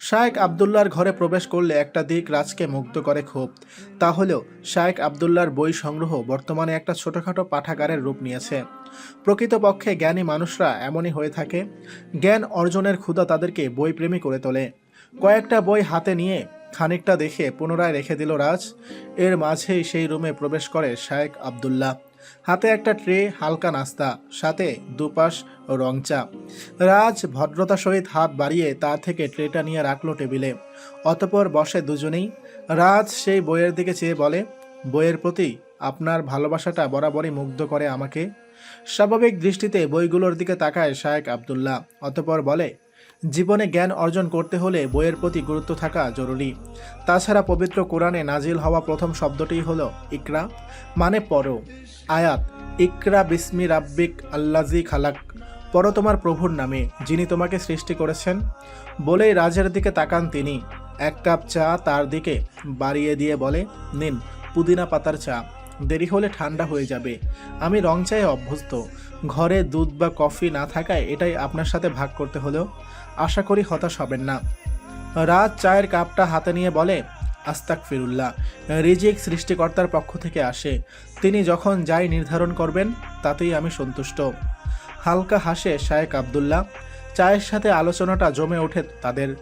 শায়েক আবদুল্লার ঘরে প্রবেশ করলে একটা দিক রাজকে মুগ্ধ করে খুব। তা হলেও শায়েক আবদুল্লার বই সংগ্রহ বর্তমানে একটা ছোটোখাটো পাঠাগারের রূপ নিয়েছে। প্রকৃতপক্ষে জ্ঞানী মানুষরা এমনই হয়ে থাকে। জ্ঞান অর্জনের ক্ষুধা তাদেরকে বইপ্রেমী করে তোলে। কয়েকটা বই হাতে নিয়ে খানিকটা দেখে পুনরায় রেখে দিল রাজ। এর মাঝেই সেই রুমে প্রবেশ করে শায়েক আবদুল্লাহ। হাতে একটা ট্রে, হালকা নাস্তা, সাথে দুপাশ রং চা। রাজ ভদ্রতা সহিত হাত বাড়িয়ে তার থেকে ট্রেটা নিয়ে রাখল টেবিলে। অতপর বসে দুজনেই। রাজ সেই বইয়ের দিকে চেয়ে বলে, বইয়ের প্রতি আপনার ভালোবাসাটা বরাবরই মুগ্ধ করে আমাকে। স্বাভাবিক দৃষ্টিতে বইগুলোর দিকে তাকায় শায়েক আবদুল্লাহ। অতপর বলে জীবনে জ্ঞান অর্জন করতে হলে বইয়ের প্রতি গুরুত্ব থাকা জরুরি। তাছাড়া পবিত্র কোরআনে নাজিল হওয়া প্রথম শব্দটি হল ইকরা মানে পড়ো। আয়াত, ইকরা বিসমি রাব্বিক আল্লাজি খালাক। পড়ো তোমার প্রভুর নামে, যিনি তোমাকে সৃষ্টি করেছেন। বলেই রাজের দিকে তাকান তিনি। এক কাপ চা তার দিকে বাড়িয়ে দিয়ে বলে, নিন, পুদিনা পাতার চা। দেরি হলে ঠান্ডা হয়ে যাবে। আমি রং চায়ে অভ্যস্ত। ঘরে দুধ বা কফি না থাকায় এটাই আপনার সাথে ভাগ করতে হলেও আশা করি হতাশ হবেন না। রাত চায়ের কাপটা হাতে নিয়ে বলে আস্তাক ফিরুল্লাহ রিজিক সৃষ্টিকর্তার পক্ষ থেকে আসে। তিনি যখন যাই নির্ধারণ করবেন, তাতেই আমি সন্তুষ্ট। হালকা হাসে শায়েক আবদুল্লাহ। চায়ের সাথে আলোচনাটা জমে ওঠে তাদের।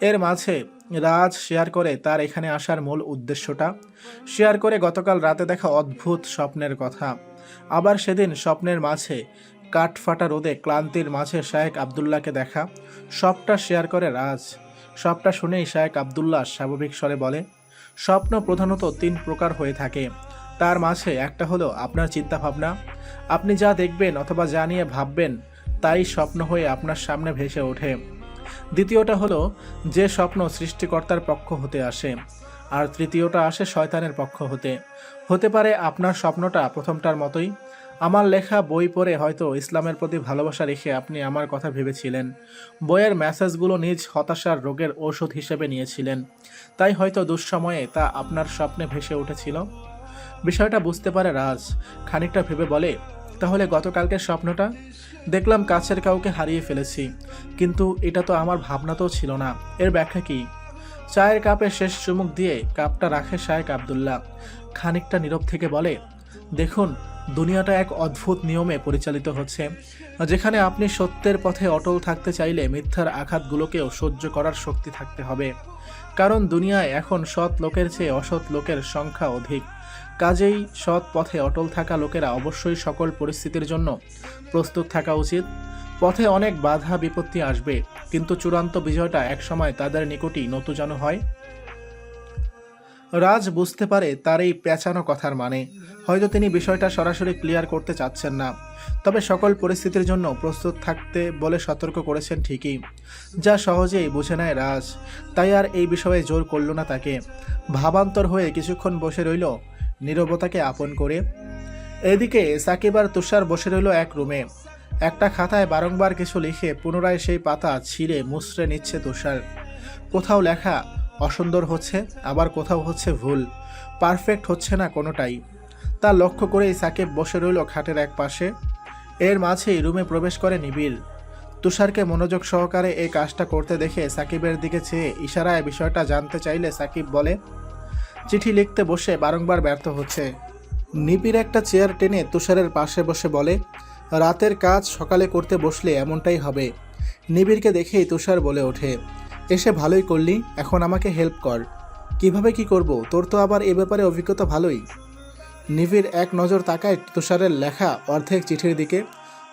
এর মাঝে রাজ শেয়ার করে তার এখানে আসার মূল উদ্দেশ্যটা। শেয়ার করে গতকাল রাতে দেখা অদ্ভুত স্বপ্নের কথা। আবার সেদিন স্বপ্নের মাঝে, কাঠফাটা রোদে ক্লান্তির মাঝে শায়েক আবদুল্লাহকে দেখা। সবটা শেয়ার করে রাজ। সবটা শুনেই শায়েক আবদুল্লাহ স্বাভাবিক স্বরে বলে, স্বপ্ন প্রধানত তিন প্রকার হয়ে থাকে। তার মাঝে একটা হলো আপনার চিন্তাভাবনা। আপনি যা দেখবেন অথবা যা নিয়ে ভাববেন, তাই স্বপ্ন হয়ে আপনার সামনে ভেসে ওঠে। দ্বিতীয়টা হলো, যে স্বপ্ন সৃষ্টিকর্তার পক্ষ হতে আসে, আর তৃতীয়টা আসে শয়তানের পক্ষ হতে। হতে পারে আপনার স্বপ্নটা প্রথমটার মতোই। আমার লেখা বই পড়ে হয়তো ইসলামের প্রতি ভালোবাসা রেখে আপনি আমার কথা ভেবেছিলেন। বইয়ের মেসেজগুলো নিজ হতাশার রোগের ঔষধ হিসেবে নিয়েছিলেন। তাই হয়তো দুঃসময়ে তা আপনার স্বপ্নে ভেসে উঠেছিল। বিষয়টা বুঝতে পারে রাজ। খানিকটা ভেবে বলে, তাহলে গতকালকের স্বপ্নটা? দেখলাম কাছের কাউকে হারিয়ে ফেলেছি। কিন্তু এটা তো আমার ভাবনাতেও ছিল না। এর ব্যাখ্যা কি? চায়ের কাপে শেষ চুমুক দিয়ে কাপটা রাখে শায়েক আবদুল্লাহ। খানিকটা নীরব থেকে বলে, দেখুন, দুনিয়াটা এক অদ্ভুত নিয়মে পরিচালিত হচ্ছে, যেখানে আপনি সত্যের পথে অটল থাকতে চাইলে মিথ্যার আঘাতগুলোকেও সহ্য করার শক্তি থাকতে হবে। কারণ দুনিয়ায় এখন সৎ লোকের চেয়ে অসৎ লোকের সংখ্যা অধিক। কাজেই সৎ পথে অটল থাকা লোকেরা অবশ্যই সকল পরিস্থিতির জন্য প্রস্তুত থাকা উচিত। পথে অনেক বাধা বিপত্তি আসবে, কিন্তু চূড়ান্ত বিজয়টা একসময় তাদের নিকটই নতুজানু হয়। রাজ বুঝতে পারে তার এই পেঁচানো কথার মানে হয়তো তিনি বিষয়টা সরাসরি ক্লিয়ার করতে চাচ্ছেন না। তবে সকল পরিস্থিতির জন্য প্রস্তুত থাকতে বলে সতর্ক করেছেন ঠিকই, যা সহজেই বুঝে নেয় রাজ। তাই আর এই বিষয়ে জোর করল না তাকে। ভাবান্তর হয়ে কিছুক্ষণ বসে রইল নীরবতাকে আপন করে। এদিকে সাকিব আর তুষার বসে রইল এক রুমে। একটা খাতায় বারংবার কিছু লিখে পুনরায় সেই পাতা ছিঁড়ে মুচড়ে নিচ্ছে তুষার। কোথাও লেখা, অসুন্দর হচ্ছে আবার কোথাও হচ্ছে ভুল। পারফেক্ট হচ্ছে না কোনোটাই। তা লক্ষ্য করেই সাকিব বসে রইল খাটের এক পাশে। এর মাঝেই রুমে প্রবেশ করে নিবিড়। তুষারকে মনোযোগ সহকারে এই কাজটা করতে দেখে সাকিবের দিকে চেয়ে ইশারায় বিষয়টা জানতে চাইলে সাকিব বলে চিঠি লিখতে বসে বারংবার ব্যর্থ হচ্ছে। নিবিড় একটা চেয়ার টেনে তুষারের পাশে বসে বলে, রাতের কাজ সকালে করতে বসলে এমনটাই হবে। নিবিড়কে দেখেই তুষার বলে ওঠে, এসে ভালোই করলি, এখন আমাকে হেল্প কর। কীভাবে কি করব? তোর তো আবার এ ব্যাপারে অভিজ্ঞতা ভালোই। নিবিড় এক নজর তাকায় তুষারের লেখা অর্ধেক চিঠির দিকে।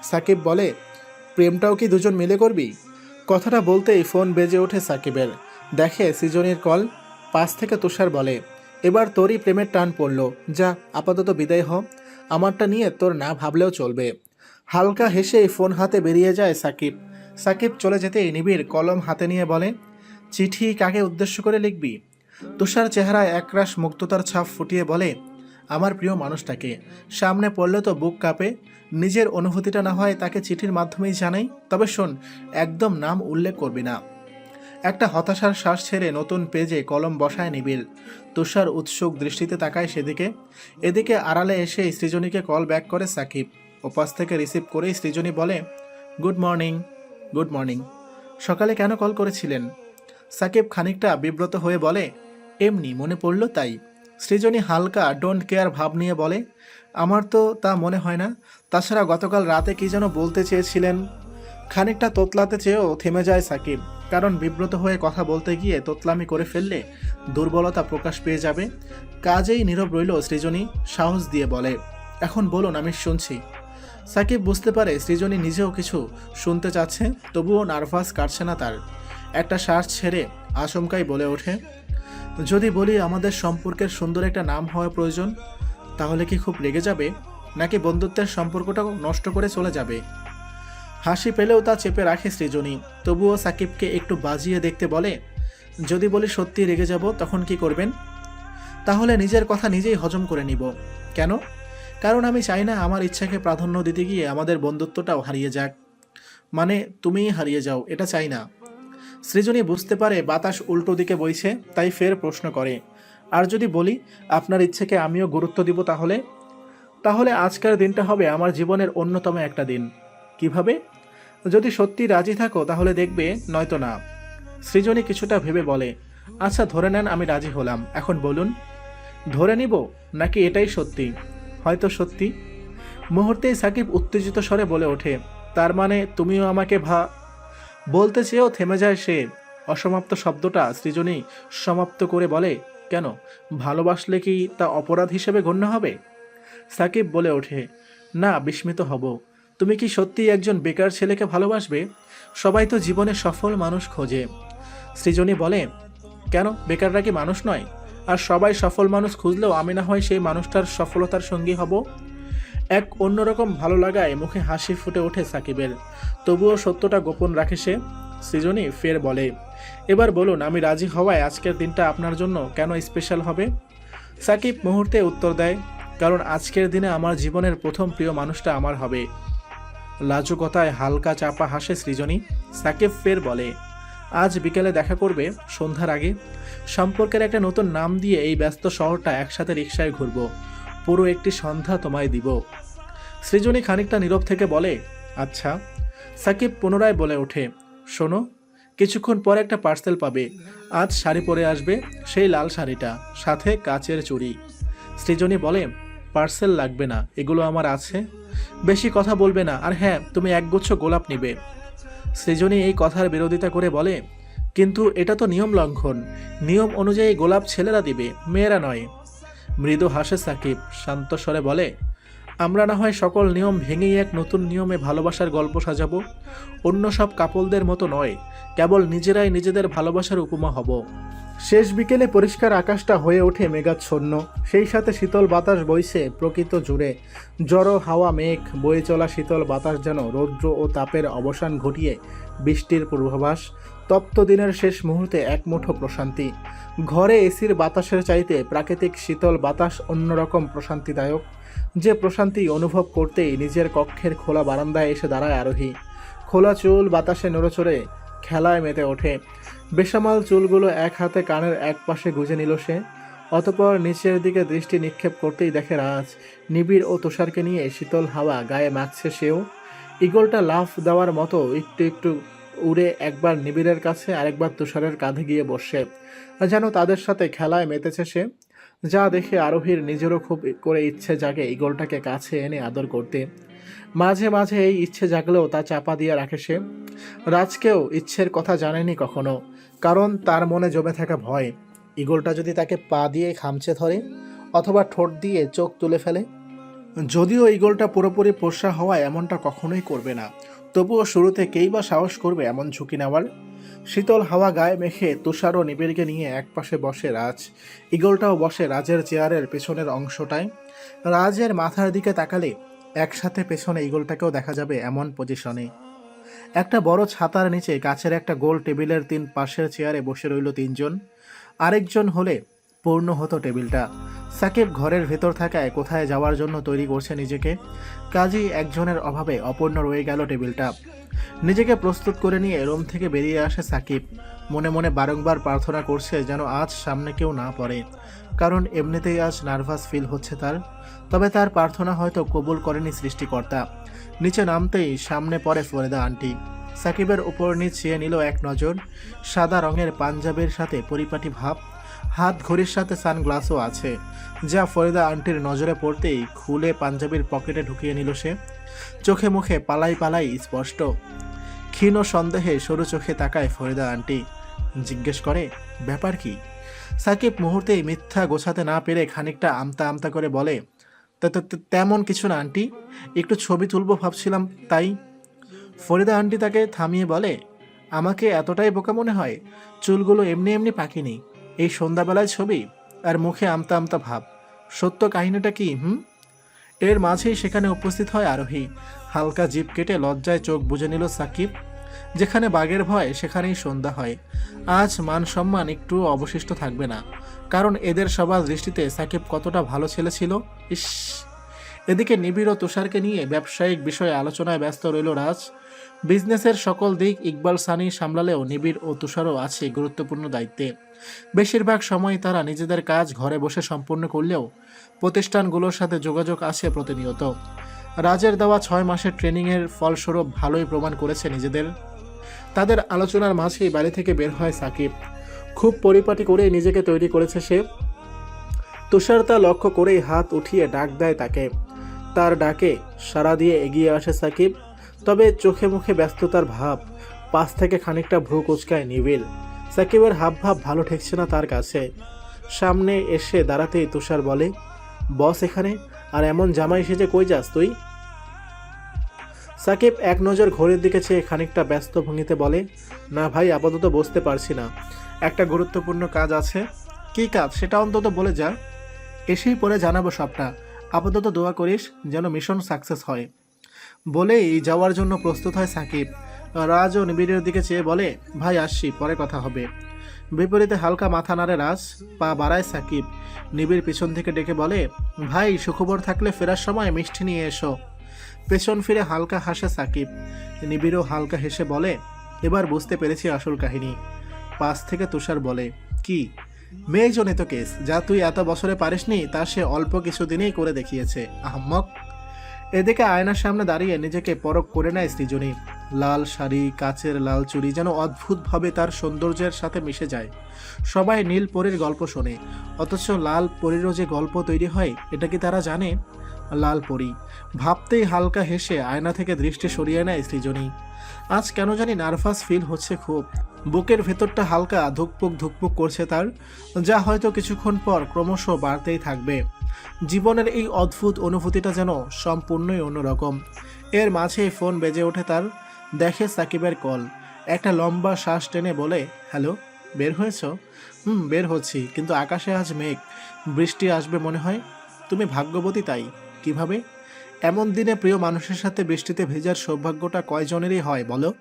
সাকিব বলে, প্রেমটাও কি দুজন মিলে করবি? কথাটা বলতেই ফোন বেজে ওঠে সাকিবের। দেখে সৃজনীর কল। পাশ থেকে তুষার বলে এবার তোরই প্রেমের টান পড়ল। যা, আপাতত বিদায় হ। আমারটা নিয়ে তোর না ভাবলেও চলবে। হালকা হেসেই ফোন হাতে বেরিয়ে যায় সাকিব। সাকিব চলে যেতেই নিবিড় কলম হাতে নিয়ে বলে, চিঠি কাকে উদ্দেশ্য করে লিখবি? তুষার চেহারায় একরাশ মুক্ততার ছাপ ফুটিয়ে বলে, আমার প্রিয় মানুষটাকে। সামনে পড়লে তো বুক কাঁপে। নিজের অনুভূতিটা না হয় তাকে চিঠির মাধ্যমেই জানাই। তবে শোন, একদম নাম উল্লেখ করবি না। একটা হতাশার শ্বাস ছেড়ে নতুন পেজে কলম বসায় নিবিড়। তুষার উৎসুক দৃষ্টিতে তাকায় সেদিকে। এদিকে আড়ালে এসে সৃজনীকে কল ব্যাক করে সাকিব। ওপাশ থেকে রিসিভ করেই সৃজনী বলে, গুড মর্নিং গুড মর্নিং। সকালে কেন কল করেছিলেন? সাকিব খানিকটা বিব্রত হয়ে বলে, এমনি, মনে পড়ল তাই। সৃজনী হালকা ডোন্ট কেয়ার ভাব নিয়ে বলে, আমার তো তা মনে হয় না। তাছাড়া গতকাল রাতে কি যেন বলতে চেয়েছিলেন? খানিকটা তোতলাতে চেয়েও থেমে যায় সাকিব। কারণ বিব্রত হয়ে কথা বলতে গিয়ে তোতলামি করে ফেললে দুর্বলতা প্রকাশ পেয়ে যাবে। কাজেই নীরব রইল সৃজনী, সাহস দিয়ে বলে, এখন বলুন, আমি শুনছি। সাকিব বুঝতে পারে সৃজনী নিজেও কিছু শুনতে চাচ্ছে, তবুও নার্ভাস কাটছে না তার। একটা শ্বাস ছেড়ে আচমকাই বলে ওঠে, যদি বলি আমাদের সম্পর্কের সুন্দর একটা নাম হওয়া প্রয়োজন, তাহলে কি খুব লেগে যাবে? নাকি বন্ধুত্বের সম্পর্কটাও নষ্ট করে চলে যাবে? হাসি পেলেও তা চেপে রাখে সৃজনী। তবুও সাকিবকে একটু বাজিয়ে দেখতে বলে, যদি বলি সত্যি রেগে যাব, তখন কি করবেন? তাহলে নিজের কথা নিজেই হজম করে নিব। কেন? কারণ আমি চাই না আমার ইচ্ছাকে প্রাধান্য দিতে গিয়ে আমাদের বন্ধুত্বটাও হারিয়ে যাক। মানে তুমিই হারিয়ে যাও, এটা চাই না। সৃজনী বুঝতে পারে বাতাস উল্টো দিকে বইছে, তাই ফের প্রশ্ন করে, আর যদি বলি আপনার ইচ্ছেকে আমিও গুরুত্ব দিব তাহলে? তাহলে আজকের দিনটা হবে আমার জীবনের অন্যতম একটা দিন। কীভাবে? যদি সত্যি রাজি থাকো, তাহলে দেখবে নয়তো না। সৃজনী কিছুটা ভেবে বলে আচ্ছা ধরে নেন আমি রাজি হলাম। এখন বলুন, ধরে নিব নাকি এটাই সত্যি? হয়তো সত্যি? মুহূর্তেই সাকিব উত্তেজিত স্বরে বলে ওঠে, তার মানে তুমিও আমাকে ভা বলতে চেয়েও থেমে যায় সে। অসমাপ্ত শব্দটা সৃজনী সমাপ্ত করে বলে, কেন? ভালোবাসলে কি তা অপরাধ হিসেবে গণ্য হবে? সাকিব বলে ওঠে, না, বিস্মিত হব। তুমি কি সত্যিই একজন বেকার ছেলেকে ভালোবাসবে? সবাই তো জীবনে সফল মানুষ খোঁজে। সৃজনী বলে, কেন? বেকাররা কি মানুষ নয়? আর সবাই সফল মানুষ খুঁজলেও আমি না হয় সেই মানুষটার সফলতার সঙ্গী হব? এক অন্যরকম ভালো লাগায় মুখে হাসি ফুটে ওঠে সাকিবের। তবুও সত্যটা গোপন রাখে সে? সৃজনী ফের বলে, এবার বলুন, আমি রাজি হওয়ায় আজকের দিনটা আপনার জন্য কেন স্পেশাল হবে? সাকিব মুহূর্তে উত্তর দেয়, কারণ আজকের দিনে আমার জীবনের প্রথম প্রিয় মানুষটা আমার হবে। লাজুকতায় হালকা চাপা হাসে সৃজনী, সাকিব ফের বলে, আজ বিকেলে দেখা করবে, সন্ধ্যার আগে। সম্পর্কের একটা নতুন নাম দিয়ে এই ব্যস্ত শহরটা একসাথে রিক্সায় ঘুরব। পুরো একটি সন্ধ্যা তোমায় দিব। সৃজনী খানিকটা নীরব থেকে বলে আচ্ছা। সাকিব পুনরায় বলে ওঠে, শোনো, কিছুক্ষণ পর একটা পার্সেল পাবে। আজ শাড়ি পরে আসবে, সেই লাল শাড়িটা, সাথে কাচের চুড়ি। সৃজনী বলে পার্সেল লাগবে না, এগুলো আমার আছে। বেশি কথা বলবে না, আর হ্যাঁ তুমি একগুচ্ছ গোলাপ নিবে। সৃজনী এই কথার বিরোধিতা করে বলে, কিন্তু এটা তো নিয়ম লঙ্ঘন। নিয়ম অনুযায়ী গোলাপ ছেলেরা দিবে, মেয়েরা নয়। মৃদু হাসে সাকিব, শান্ত স্বরে বলে, আমরা না হয় সকল নিয়ম ভেঙেই এক নতুন নিয়মে ভালোবাসার গল্প সাজাবো। অন্য সব কাপলদের মতো নয়, কেবল নিজেরাই নিজেদের ভালোবাসার উপমা হব। শেষ বিকেলে পরিষ্কার আকাশটা হয়ে ওঠে মেঘাচ্ছন্ন। সেই সাথে শীতল বাতাস বইছে প্রকৃত জুড়ে। জড়ো হাওয়া মেঘ, বয়ে চলা শীতল বাতাস যেন রৌদ্র ও তাপের অবসান ঘটিয়ে বৃষ্টির পূর্বাভাস। তপ্ত দিনের শেষ মুহূর্তে এক মুঠো প্রশান্তি। ঘরে এসির বাতাসের চাইতে প্রাকৃতিক শীতল বাতাস অন্যরকম প্রশান্তিদায়ক। যে প্রশান্তি অনুভব করতেই নিজের কক্ষের খোলা বারান্দায় এসে দাঁড়ায় আরোহী। খোলা চুল বাতাসে নড়েচড়ে খেলায় মেতে ওঠে। বেসামাল চুলগুলো এক হাতে কানের এক পাশে গুজে নিল সে। অতপর নিচের দিকে দৃষ্টি নিক্ষেপ করতেই দেখে রাজ। নিবিড় ও তুষারকে নিয়ে শীতল হাওয়া গায়ে মাখছে সেও। ইগলটা লাফ দেওয়ার মতো একটু একটু উড়ে একবার নিবিড়ের কাছে, আরেকবার তুষারের কাঁধে গিয়ে বসে। যেন তাদের সাথে খেলায় মেতেছে সে। যা দেখে আরোহীর নিজেরও খুব করে ইচ্ছে জাগে ইগলটাকে কাছে এনে আদর করতে। মাঝে মাঝে এই ইচ্ছে জাগলেও তা চাপা দিয়ে রাখে সে। রাজকেও ইচ্ছের কথা জানেনি কখনো, কারণ তার মনে জমে থাকা ভয়। ইগলটা যদি তাকে পা দিয়ে খামচে ধরে অথবা ঠোঁট দিয়ে চোখ তুলে ফেলে, যদিও ইগলটা পুরোপুরি পোষা হওয়ায় এমনটা কখনোই করবে না। তবুও শুরুতে কেই বা সাহস করবে এমন ঝুঁকি নেওয়ার? শীতল হাওয়া গায়ে মেখে তুষার ও নিবিড়কে নিয়ে একপাশে বসে রাজ। ইগলটাও বসে রাজের চেয়ারের পেছনের অংশটায়। রাজের মাথার দিকে তাকালে একসাথে পেছনে ইগলটাকেও দেখা যাবে এমন পজিশনে একটা বড় ছাতার নিচে কাছের একটা গোল টেবিলের তিন পাশের চেয়ারে বসে রইল তিনজন। আরেকজন হলে পূর্ণ হতো টেবিলটা। সাকিব ঘরের ভেতর থাকায় কোথায় যাওয়ার জন্য তৈরি করছে নিজেকে, কাজী একজনের অভাবে অপূর্ণ রয়ে গেল টেবিলটা। নিজেকে প্রস্তুত করে নিয়ে রুম থেকে বেরিয়ে আসে সাকিব। মনে মনে বারংবার প্রার্থনা করছে যেন আজ সামনে কেউ না পড়ে, কারণ এমনিতেই আজ নার্ভাস ফিল হচ্ছে তার। তবে তার প্রার্থনা হয়তো কবুল করেনি সৃষ্টিকর্তা। নিচে নামতেই সামনে পড়ে ফরিদা আন্টি। সাকিবের উপর নিচ চেয়ে নিল এক নজর। সাদা রঙের পাঞ্জাবের সাথে পরিপাটি ভাব। হাত ঘড়ির সাথে সানগ্লাসও আছে, যা ফরিদা আন্টির নজরে পড়তেই খুলে পাঞ্জাবির পকেটে ঢুকিয়ে নিল সে। চোখে মুখে পালাই পালাই স্পষ্ট। ক্ষীণ সন্দেহে সরু চোখে তাকায় ফরিদা আন্টি। জিজ্ঞেস করে, ব্যাপার কি? সাকিব মুহূর্তেই মিথ্যা গোছাতে না পেরে খানিকটা আমতা আমতা করে বলে "তে- তে- তে- তেমন কিছু না, আন্টি। একটু ছবি তুলবো ভাবছিলাম, তাই। ফরিদা আন্টি তাকে থামিয়ে বলে, আমাকে এতটাই বোকা মনে হয়, চুলগুলো এমনি এমনি পাকেনি। এই সন্ধ্যাবেলায় ছবি আর মুখে আমতা আমতা ভাব। সত্য কাহিনীটা কি, হুম? এর মাঝেই সেখানে উপস্থিত হয় আরোহী। হালকা জিপ কেটে লজ্জায় চোখ বুজে নিল সাকিব। যেখানে বাঘের ভয়, সেখানেই সন্ধ্যা হয়। আজ মান সম্মান একটু অবশিষ্ট থাকবে না। কারণ এদের সবার দৃষ্টিতে সাকিব কতটা ভালো ছেলে ছিল? ইস। এদিকে নিবিড় ও তুষারকে নিয়ে ব্যবসায়িক বিষয়ে আলোচনায় ব্যস্ত রইল রাজ। বিজনেসের সকল দিক ইকবাল সানি সামলালেও নিবিড় ও তুষারও আছে গুরুত্বপূর্ণ দায়িত্বে। বেশিরভাগ সময় তারা নিজেদের কাজ ঘরে বসে সম্পন্ন করলেও প্রতিষ্ঠানগুলোর সাথে যোগাযোগ আছে প্রতিনিয়ত। রাজের দেওয়া ছয় মাসের ট্রেনিংয়ের ফলস্বরূপ ভালোই প্রমাণ করেছে নিজেদের। তাদের আলোচনার মাঝেই বাড়ি থেকে বের হয় সাকিব। খুব পরিপাটি করেই নিজেকে তৈরি করেছে সে। তুষার তা লক্ষ্য করেই হাত উঠিয়ে ডাক দেয় তাকে। তার ডাকে সাড়া দিয়ে এগিয়ে আসে সাকিব। তবে চোখে মুখে ব্যস্ততার ভাব, পাশ থেকে খানিকটা ভ্রু কুচকায় নিবিল সাকিবের হাব ভাব ভালো ঠেকছে না তার কাছে। সামনে এসে দাঁড়াতেই তুষার বলে, বস এখানে, আর এমন জামাই সেজে কই যাস তুই? সাকিব এক নজর ঘড়ির দিকে চেয়ে খানিকটা ব্যস্ত ভঙ্গিতে বলে, না ভাই, আপাতত বসতে পারছি না। একটা গুরুত্বপূর্ণ কাজ আছে। কী কাজ? সেটা অন্তত বলে যা। এসেই পরে জানাব সবটা। আপাতত দোয়া করিস যেন মিশন সাকসেস হয়। বলেই যাওয়ার জন্য প্রস্তুত হয় সাকিব। রাজ ও নিবিড়ের দিকে চেয়ে বলে, ভাই, আসছি, পরে কথা হবে। বিপরীতে হালকা মাথা নাড়ে রাজ, পা বাড়ায় সাকিব। নিবিড় পিছন থেকে ডেকে বলে, ভাই, সুখবর থাকলে ফেরার সময় মিষ্টি নিয়ে এসো। পেছন ফিরে হালকা হাসে সাকিব। নিবিড়ও হালকা হেসে বলে, এবার বুঝতে পেরেছি আসল কাহিনী। পাশ থেকে তুষার বলে, কি? মেয়েজনিত কেস, যা তুই এত বছরে পারিসনি, তা সে অল্প কিছুদিনেই করে দেখিয়েছে, আহম্মক। এদিকে আয়নার সামনে দাঁড়িয়ে নিজেকে পরখ করে নেয় সৃজনী। লাল শাড়ি, কাচের লাল চুড়ি যেন অদ্ভুতভাবে তার সৌন্দর্যের সাথে মিশে যায়। সবাই নীল পরীর গল্প শোনে, অথচ লাল পরীরও যে গল্প তৈরি হয়, এটা কি তারা জানে? লাল পরী। ভাবতেই হালকা হেসে আয়না থেকে দৃষ্টি সরিয়ে নেয় সৃজনী। আজ কেন জানি নার্ভাস ফিল হচ্ছে খুব। বুকের ভেতরটা হালকা ধুকপুক ধুকপুক করছে তার, যা হয়তো কিছুক্ষণ পর ক্রমশ বাড়তেই থাকবে। জীবনের এই অদ্ভুত অনুভূতিটা যেন সম্পূর্ণই অন্যরকম। এর মাঝে ফোন বেজে ওঠে তার, দেখে সাকিবের কল। একটা লম্বা শ্বাস টেনে বলে, হ্যালো, বের হয়েছ? হুম, বের হচ্ছি, কিন্তু আকাশে আজ মেঘ, বৃষ্টি আসবে মনে হয়। তুমি ভাগ্যবতী তাই। কীভাবে? এমন দিনে প্রিয় মানুষের সাথে বৃষ্টিতে ভেজার সৌভাগ্যটা কয়জনেরই হয় বলো?